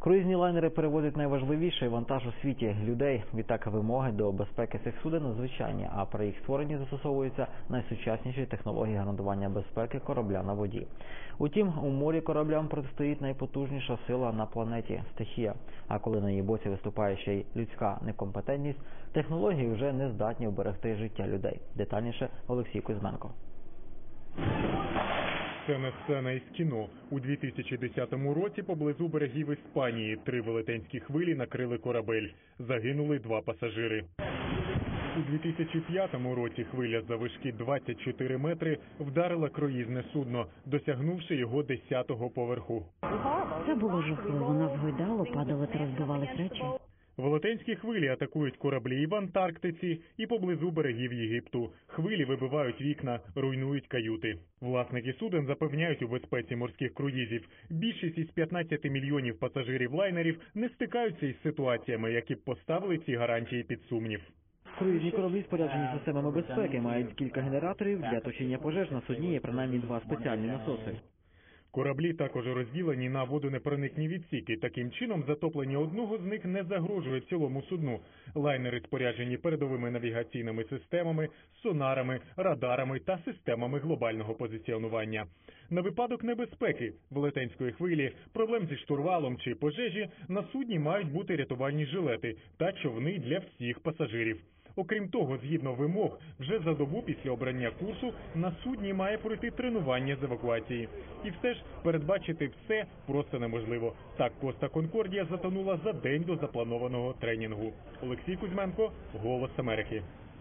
Круїзні лайнери перевозять найважливіший вантаж у світі людей. Відтак вимоги до безпеки цих суден надзвичайні, а при їх створенні застосовуються найсучасніші технології гарантування безпеки корабля на воді. Утім, у морі кораблям протистоїть найпотужніша сила на планеті стихія. А коли на її боці виступає ще й людська некомпетентність, технології вже не здатні вберегти життя людей. Детальніше Олексій Кузьменко. Не сцена із кіно. У 2010 році поблизу берегів Іспанії три велетенські хвилі накрили корабель. Загинули два пасажири. У 2005 році хвиля завишки 24 метри вдарила круїзне судно, досягнувши його 10-го поверху. Це було жахливо. Нас гойдало, падали та розбивались речі. Велетенські хвилі атакують кораблі і в Антарктиці, і поблизу берегів Єгипту. Хвилі вибивають вікна, руйнують каюти. Власники суден запевняють у безпеці морських круїзів. Більшість із 15 мільйонів пасажирів лайнерів не стикаються із ситуаціями, які б поставили ці гарантії під сумнів. Круїзні кораблі споряджені системами безпеки, мають кілька генераторів для точення пожеж. На судні є принаймні два спеціальні насоси. Кораблі також розділені на водонепроникні відсіки. Таким чином, затоплення одного з них не загрожує цілому судну. Лайнери споряджені передовими навігаційними системами, сонарами, радарами та системами глобального позиціонування. На випадок небезпеки велетенської хвилі, проблем зі штурвалом чи пожежі на судні мають бути рятувальні жилети та човни для всіх пасажирів. Окрім того, згідно вимог, вже за добу після обрання курсу на судні має пройти тренування з евакуації. І все ж передбачити все просто неможливо. Так Коста Конкордія затонула за день до запланованого тренінгу. Олексій Кузьменко, Голос Америки.